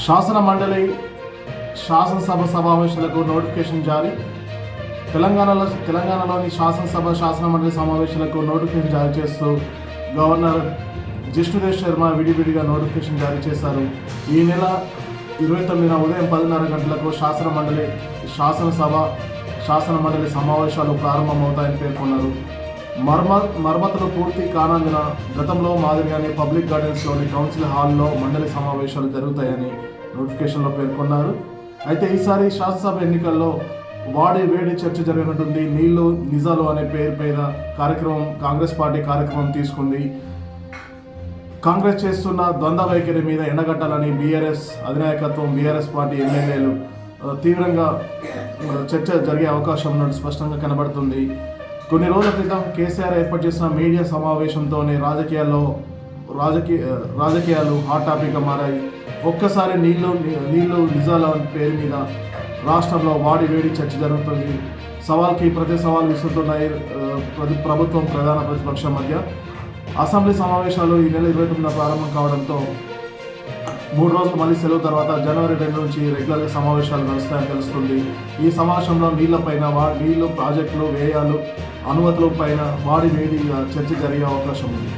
శాసన మండలి శాసనసభ సమావేశాలకు నోటిఫికేషన్ జారీ. తెలంగాణలో తెలంగాణలోని శాసనసభ శాసన మండలి సమావేశాలకు నోటిఫికేషన్ జారీ చేస్తూ గవర్నర్ జిష్ణుదేవ్ శర్మ విడివిడిగా నోటిఫికేషన్ జారీ చేశారు. ఈ నెల ఇరవై తొమ్మిదిన ఉదయం పదిన్నర గంటలకు శాసన మండలి శాసనసభ శాసన మండలి సమావేశాలు ప్రారంభమవుతాయని పేర్కొన్నారు. మర్మ మరమ్మతులు పూర్తి కానందున గతంలో మాదిరిగానే పబ్లిక్ గార్డెన్స్లోని కౌన్సిల్ హాల్లో మండలి సమావేశాలు జరుగుతాయని నోటిఫికేషన్లో పేర్కొన్నారు. అయితే ఈసారి శాసనసభ ఎన్నికల్లో వాడి వేడి చర్చ జరగనుంటుంది నీళ్ళు నిజాలు అనే పేరు మీద కార్యక్రమం కాంగ్రెస్ పార్టీ కార్యక్రమం తీసుకుంది. కాంగ్రెస్ చేస్తున్న ద్వంద్వ వైఖరి మీద ఎండగట్టాలని బీఆర్ఎస్ అధినాయకత్వం బీఆర్ఎస్ పార్టీ ఎమ్మెల్యేలు తీవ్రంగా చర్చ జరిగే అవకాశం ఉన్నట్టు స్పష్టంగా కనబడుతుంది. కొన్ని రోజుల క్రితం కేసీఆర్ ఏర్పాటు చేసిన మీడియా సమావేశంతోనే రాజకీయాల్లో రాజకీయ రాజకీయాలు హాట్ టాపిక్గా మారాయి. ఒక్కసారి నీళ్ళు నీళ్ళు నిజాల పేరు మీద రాష్ట్రంలో వాడి వేడి చర్చ జరుగుతుంది. సవాల్కి ప్రతి సవాల్ విసురుతున్నాయి ప్రభుత్వం ప్రధాన ప్రతిపక్షం మధ్య. అసెంబ్లీ సమావేశాలు ఈ నెల ఇరవై తొమ్మిదిన ప్రారంభం కావడంతో మూడు రోజులు మళ్ళీ సెలవు తర్వాత జనవరి రెండు నుంచి రెగ్యులర్గా సమావేశాలు నడుస్తాయని తెలుస్తుంది. ఈ సమావేశంలో నీళ్ళపైన వా నీళ్ళు ప్రాజెక్టులు వ్యయాలు అనుమతుల పైన వాడి వేడి చర్చ జరిగే అవకాశం ఉంది.